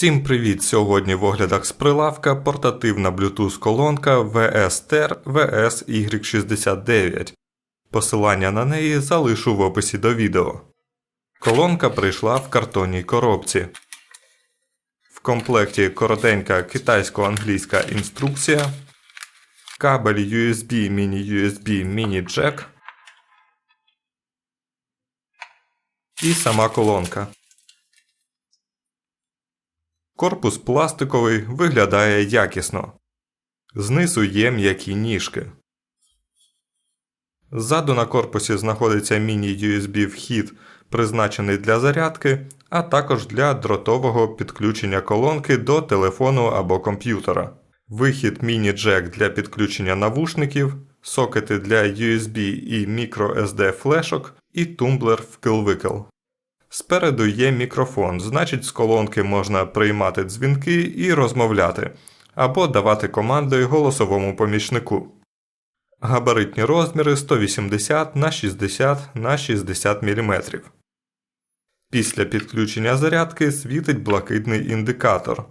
Всім привіт! Сьогодні в оглядах з прилавка портативна Bluetooth колонка VSTER VS-Y69. Посилання на неї залишу в описі до відео. Колонка прийшла в картонній коробці. В комплекті коротенька китайсько-англійська інструкція, кабель USB Mini-USB Mini Jack і сама колонка. Корпус пластиковий виглядає якісно. Знизу є м'які ніжки. Ззаду на корпусі знаходиться міні-USB вхід, призначений для зарядки, а також для дротового підключення колонки до телефону або комп'ютера. Вихід міні-джек для підключення навушників, сокети для USB і microSD флешок і тумблер вкл-викл. Спереду є мікрофон, значить з колонки можна приймати дзвінки і розмовляти, або давати команди голосовому помічнику. Габаритні розміри 180 на 60 на 60 мм. Після підключення зарядки світить блакитний індикатор.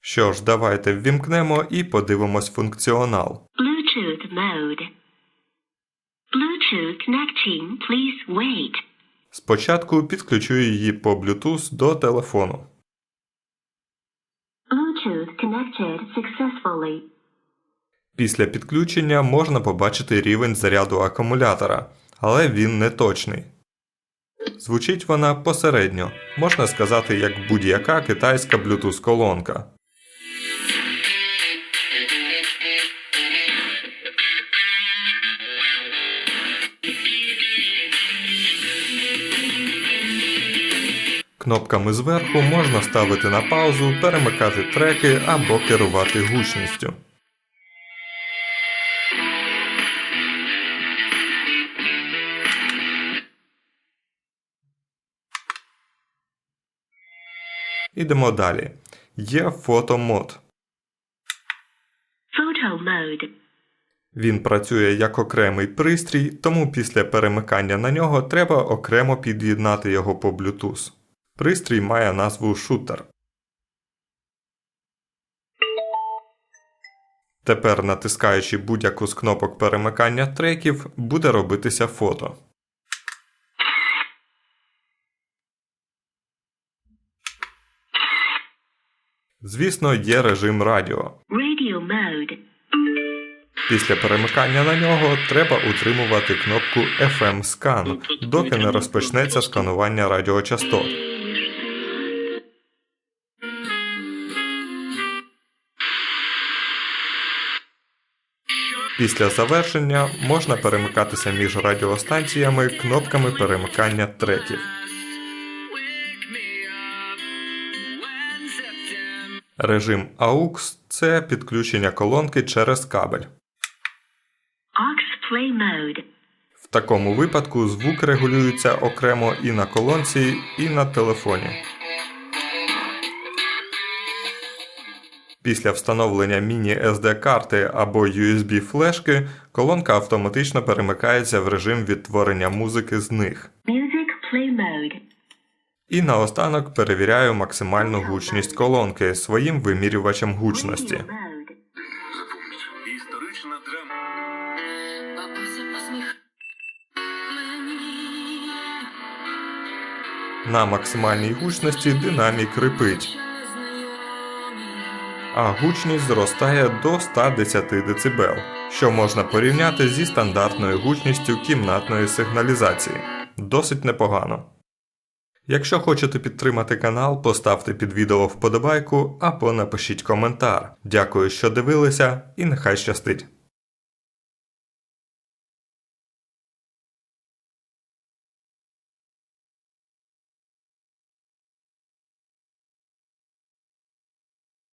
Що ж, давайте ввімкнемо і подивимось функціонал. Bluetooth mode. Bluetooth connecting. Please wait. Спочатку підключу її по Bluetooth до телефону. Bluetooth connected successfully. Після підключення можна побачити рівень заряду акумулятора, але він не точний. Звучить вона посередньо, можна сказати, як будь-яка китайська Bluetooth колонка. Кнопками зверху можна ставити на паузу, перемикати треки або керувати гучністю. Ідемо далі. Є фотомод. Він працює як окремий пристрій, тому після перемикання на нього треба окремо під'єднати його по Bluetooth. Пристрій має назву шутер. Тепер, натискаючи будь-яку з кнопок перемикання треків, буде робитися фото. Звісно, є режим радіо. Radio mode. Після перемикання на нього треба утримувати кнопку FM Scan, доки не розпочнеться сканування радіочастот. Після завершення можна перемикатися між радіостанціями кнопками перемикання треків. Режим AUX – це підключення колонки через кабель. Aux play mode. В такому випадку звук регулюється окремо і на колонці, і на телефоні. Після встановлення міні-SD карти або USB флешки колонка автоматично перемикається в режим відтворення музики з них. Music play mode. І наостанок перевіряю максимальну гучність колонки своїм вимірювачем гучності. Історична драма. На максимальній гучності динамік рипить. А гучність зростає до 110 дБ, що можна порівняти зі стандартною гучністю кімнатної сигналізації. Досить непогано. Якщо хочете підтримати канал, поставте під відео вподобайку або напишіть коментар. Дякую, що дивилися, і нехай щастить!